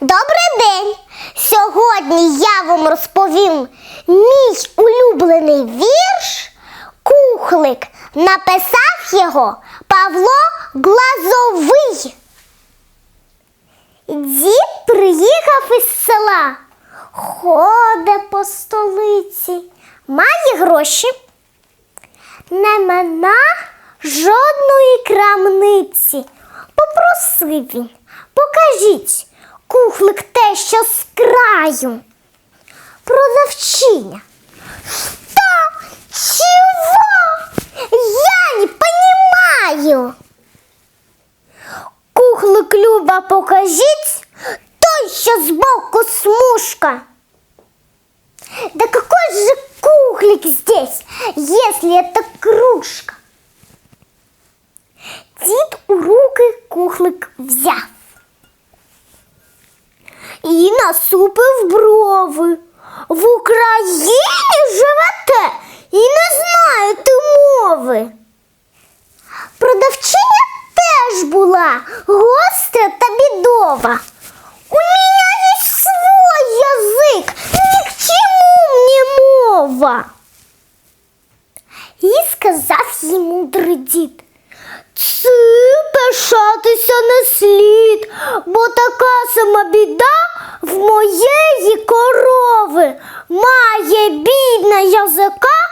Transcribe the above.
Добрий день! Сьогодні я вам розповім мій улюблений вірш Кухлик. Написав його Павло Глазовий. Дід приїхав із села, ходе по столиці, має гроші. Нема на жодної крамниці. Попросив він, покажіть, кухлик те, що з краю. Продавчиня. Что? Чего? Я не понимаю. Кухлик Люба, покажіть, той, що збоку смужка. Да какой же кухлик здесь, если это кружка? Дід у руки кухлик взяв і насупив брови. В Україні живете і не знаєте мови. Продавчиня теж була гостя та бідова. У мене є свій язик, ні к чому мені мова. І сказав їй мудрий дід. Цим пишатися не слід, бо така сама біда в моєї корови. Має бідна язика